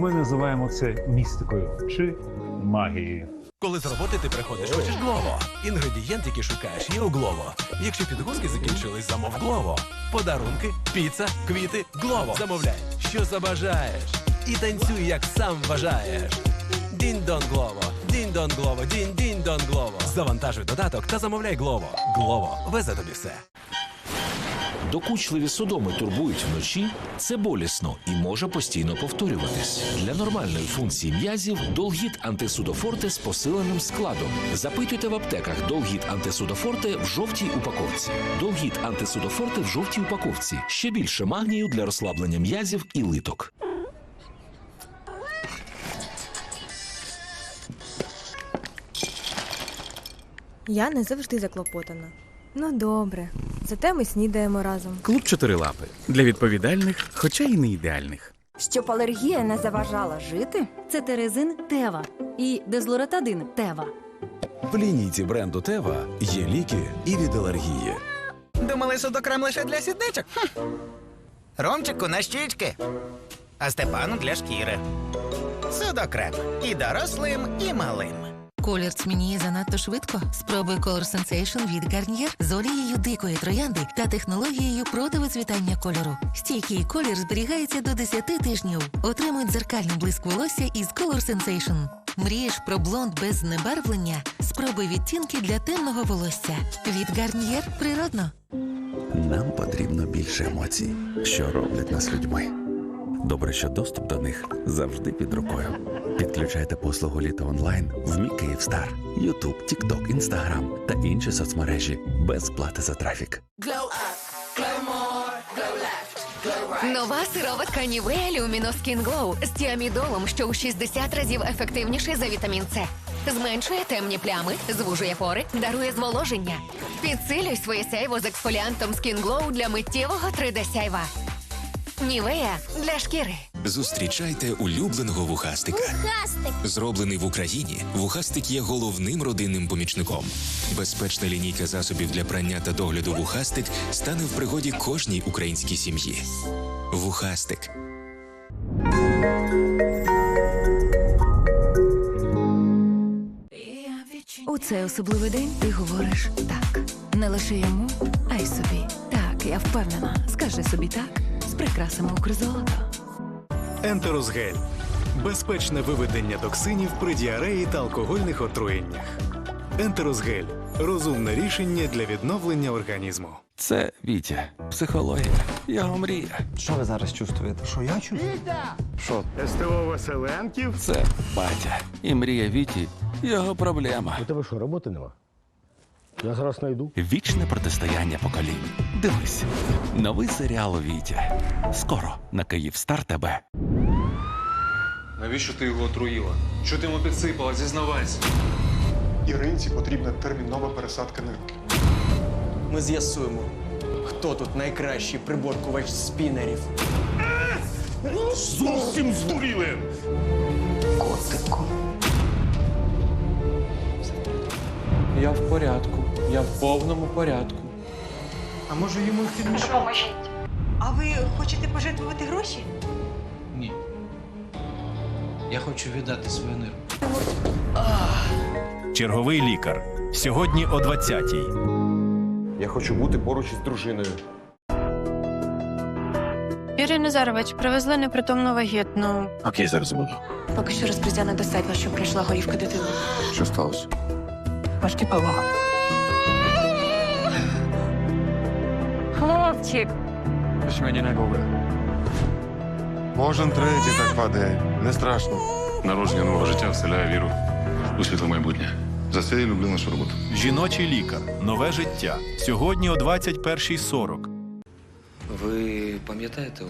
Ми називаємо це містикою чи магією. Коли з роботи ти приходиш, хочеш Глово. Інгредієнт, який шукаєш, є у Глово. Якщо підгузки закінчились, замов Глово. Подарунки, піца, квіти, Глово. Замовляй, що забажаєш. І танцюй, як сам бажаєш. Дінь-дон Глово, дінь-дон Глово, дінь-дінь-дон Глово. Завантажуй додаток та замовляй Глово. Глово везе тобі все. Докучливі судоми турбують вночі. Це болісно і може постійно повторюватись. Для нормальної функції м'язів Долгіт антисудофорте з посиленим складом. Запитуйте в аптеках Долгіт антисудофорте в жовтій упаковці. Долгіт антисудофорте в жовтій упаковці. Ще більше магнію для розслаблення м'язів і литок. Я не завжди заклопотана. Ну добре, зате ми снідаємо разом. Клуб чотирилапи для відповідальних, хоча й не ідеальних. Щоб алергія не заважала жити, Це терезин Тева і дезлоратадин Тева. В лінійці бренду Тева є ліки і від алергії. Думали, судокрем лише для сідничок? Хм. Ромчику на щічки, а Степану для шкіри. Судокрем і дорослим, і малим. Колір тьмяніє занадто швидко. Спробуй Color Sensation від Garnier з олією дикої троянди та технологією противицвітання кольору. Стійкий колір зберігається до 10 тижнів. Отримуй дзеркальний блиск волосся із Color Sensation. Мрієш про блонд без знебарвлення? Спробуй відтінки для темного волосся. Від Garnier природно. Нам потрібно більше емоцій, що роблять нас людьми. Добре, що доступ до них завжди під рукою. Підключайте послугу Літо онлайн в Мі Київстар, Ютуб, Тікток, Інстаграм та інші соцмережі без плати за трафік. Нова сироватка Нівея Люміно Skin Glow з тіамідолом, що у 60 разів ефективніше за вітамін С. Зменшує темні плями, звужує пори, дарує зволоження. Підсилюй своє сяйво з ексфоліантом Skin Glow для миттєвого 3D сяйва. Нівея для шкіри. Зустрічайте улюбленого вухастика. Вухастик. Зроблений в Україні, вухастик є головним родинним помічником. Безпечна лінійка засобів для прання та догляду вухастик стане в пригоді кожній українській сім'ї. Вухастик. У цей особливий день ти говориш так. Не лише йому, а й собі. Так, я впевнена. Скажи собі так прикрасами Укрзолото. Ентерозгель безпечне виведення токсинів при діареї та алкогольних отруєннях. Ентерозгель розумне рішення для відновлення організму. Це Вітя, психологія, його мрія. Що ви зараз чувствуєте? Що я чувствую? Що СТО Василенків. це батя і мрія Віті, його проблема. У тебе що, роботи нема? Я зараз знайду. Вічне протистояння поколінь. Дивись, новий серіал у Вітя. Скоро на Київстар ТБ. Навіщо ти його отруїла? Що ти йому підсипала? Зізнавайся. Іринці потрібна термінова пересадка нирки. Ми з'ясуємо, хто тут найкращий приборкувач спінерів. Зовсім здуріли! Я в порядку. Я в повному порядку. А може йому підмішати? А ви хочете пожертвувати гроші? Ні. Я хочу віддати свою нирку. Черговий лікар. Сьогодні о 20-й. Я хочу бути поруч із дружиною. Юрій Назарович, привезли непритомну вагітну. Окей, зараз буду. Поки що розпризяна до себе, що прийшла горівка дитини. Що сталося? Важкі пологи. Хлопчик! Ж мені не добре. Кожен третій так падає. Не страшно. Народження нового життя вселяє віру у світле майбутнє. За це я люблю нашу роботу. Жіночий лікар. Нове життя. Сьогодні о 21.40. Ви пам'ятаєте